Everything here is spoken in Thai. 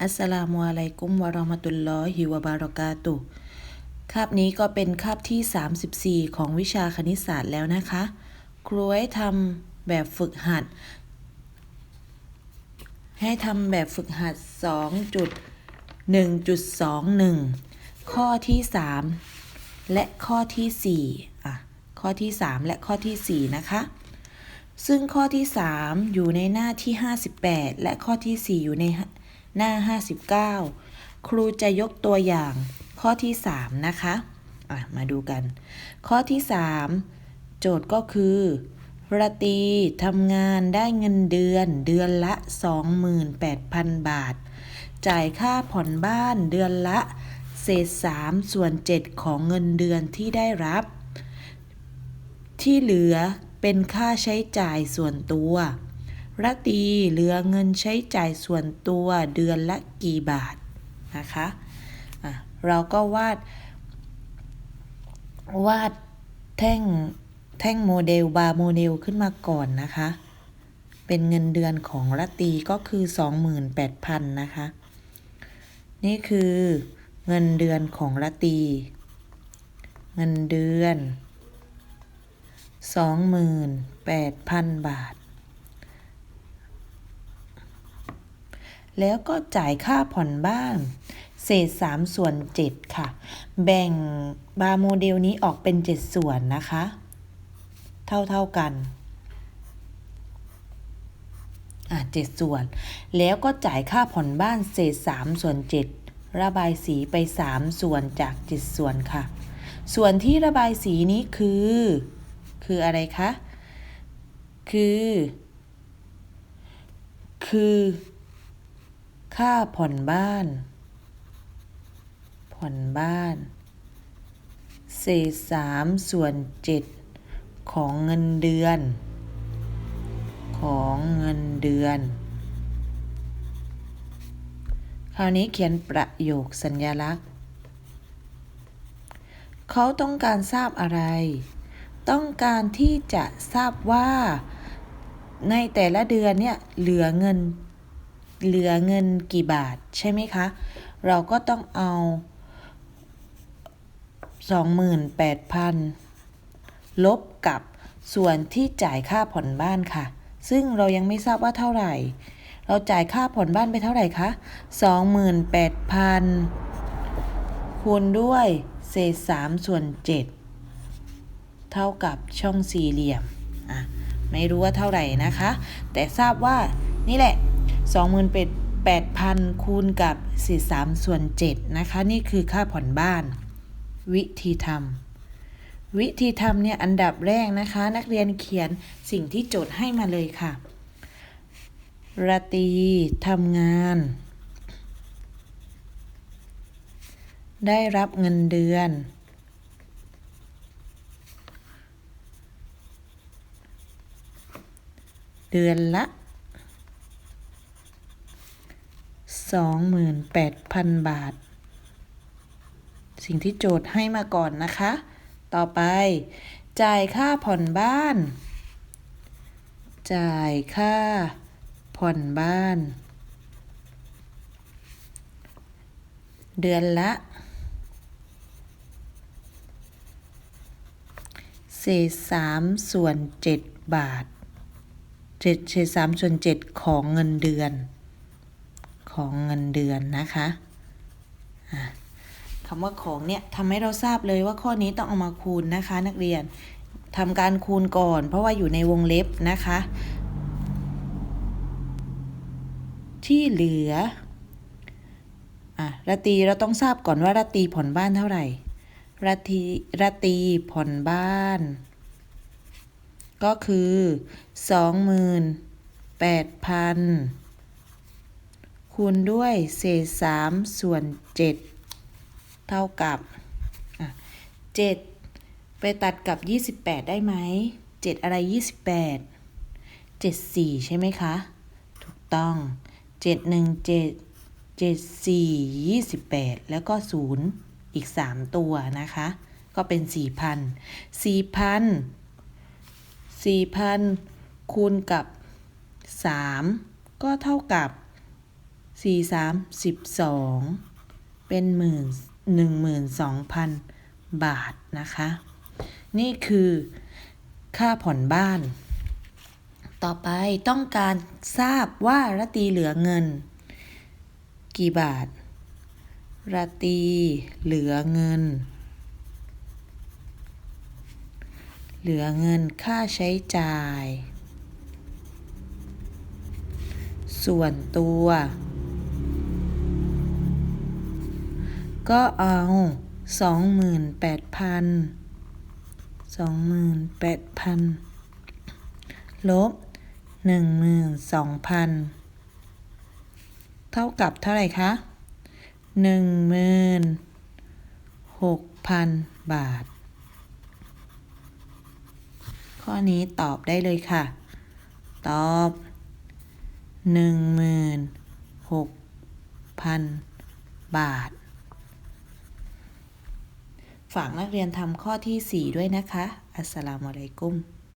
อัสสลามุอะลัยกุมวะราะมะตุลลอฮิวะบารอกาตุคาบนี้ก็เป็นคาบที่ 34 ของวิชาคณิตศาสตร์แล้วนะคะ ครูให้ทำแบบฝึกหัด ให้ทำแบบฝึกหัด 2.1.21 ข้อที่ 3 และข้อที่ 4 อะ ข้อที่ 3 และข้อที่ 4 นะคะซึ่งข้อที่ 3 อยู่ในหน้าที่ 58 และข้อที่ 4 อยู่ใน หน้า 59 ครูจะยกตัวอย่างข้อที่ 3 นะคะะมาดูกัน ข้อที่ 3 โจทย์ก็คือระตีทำงานได้เงินเดือนเดือนละ 28,000 บาท จ่ายค่าผ่อนบ้านเดือนละ เศษ 3 ส่วน 7 ของเงินเดือนที่ได้รับ ที่เหลือเป็นค่าใช้จ่ายส่วนตัว ระตีเหลือเงินใช้จ่ายส่วนตัวเดือนละกี่บาทนะคะะเราก็วาด วาดแท่งแท่งโมเดลบาร์โมเดลขึ้นมาก่อนนะคะ เป็นเงินเดือนของรัตตีก็คือ 28,000 นะคะ นี่คือเงินเดือนของรัตตี เงินเดือน 28,000 บาท แล้วก็จ่ายค่าผ่อนบ้านเศษ3ส่วน7ค่ะ แบ่งบาร์โมเดลนี้ออกเป็น 7 ส่วนนะคะ เท่าเท่ากัน อะ7ส่วน แล้วก็จ่ายค่าผ่อนบ้านเศษ3ส่วน 7 ระบายสีไป 3 ส่วนจาก 7 ส่วนค่ะ ส่วนที่ระบายสีนี้คือ คืออะไรคะ คือ คือ ค่าผ่อนบ้าน ผ่อนบ้าน เศษสามส่วนเจ็ดของเงินเดือน ของเงินเดือน คราวนี้เขียนประโยคสัญญลักษณ์ เขาต้องการทราบอะไร ต้องการที่จะทราบว่า ในแต่ละเดือนเนี่ยเหลือเงิน เหลือเงินกี่บาทใช่ไหมคะ เราก็ต้องเอา 28,000 ลบกับส่วนที่จ่ายค่าผ่อนบ้านค่ะ ซึ่งเรายังไม่ทราบว่าเท่าไหร่ เราจ่ายค่าผ่อนบ้านไปเท่าไหร่คะ 28,000 คูณด้วยเศษ3ส่วน 7 เท่ากับช่องสี่เหลี่ยม อะ ไม่รู้ว่าเท่าไหร่นะคะ แต่ทราบว่านี่แหละ 28,000 คูณกับเศษ3ส่วน 7 นะคะ นี่คือค่าผ่อนบ้าน วิธีทำวิธีทำเนี่ย อันดับแรกนะคะ นักเรียนเขียนสิ่งที่โจทย์ให้มาเลยค่ะ ราตรีทำงาน ได้รับเงินเดือนเดือนละ 28,000 บาท สิ่งที่โจทย์ให้มาก่อนนะคะ ต่อไป จ่ายค่าผ่อนบ้าน จ่ายค่าผ่อนบ้าน เดือนละเศษสามส่วนเจ็ดบาทเจ็ดเศษสามส่วนเจ็ดของเงินเดือน ของเงินเดือนนะคะคำว่าของเนี่ยทำให้เราทราบเลยว่าข้อนี้ต้องเอามาคูณนะคะ นักเรียนทำการคูณก่อน เพราะว่าอยู่ในวงเล็บนะคะ ที่เหลืออะรตีเราต้องทราบก่อนว่ารตีผ่อนบ้านเท่าไหร่รตีรตีผ่อนบ้าน ก็คือสองหมื่นแปดพัน คูณด้วยเศษสามส่วนเจ็ดเท่ากับเจ็ดไปตัดกับยี่สิบแปดได้ไหมเจ็ดอะไรยี่สิบแปดเจ็ดสี่ใช่ไหมคะ ถูกต้องเจ็ดหนึ่งเจ็ดเจ็ดสี่ยี่สิบแปดแล้วก็ศูนย์อีกสามตัวนะคะ ก็เป็นสี่พันสี่พันสี่พันคูณกับสามก็เท่ากับ สี่สามสิบสองเป็นหมื่นหนึ่งหมื่นสองพันบาทนะคะ นี่คือค่าผ่อนบ้าน ต่อไปต้องการทราบว่าระตีเหลือเงิน กี่บาท ระตีเหลือเงิน เหลือเงินค่าใช้จ่าย ส่วนตัว ก็เอาสองหมื่นแปดพันสองหมื่นแปดพันลบหนึ่งหมื่นสองพันเท่ากับเท่าไหร่คะหนึ่งหมื่นหกพันบาท ข้อนี้ตอบได้เลยค่ะ ตอบหนึ่งหมื่นหกพันบาท ฝากนักเรียนทำข้อที่ 4 ด้วยนะคะ อัสสลามุอะลัยกุม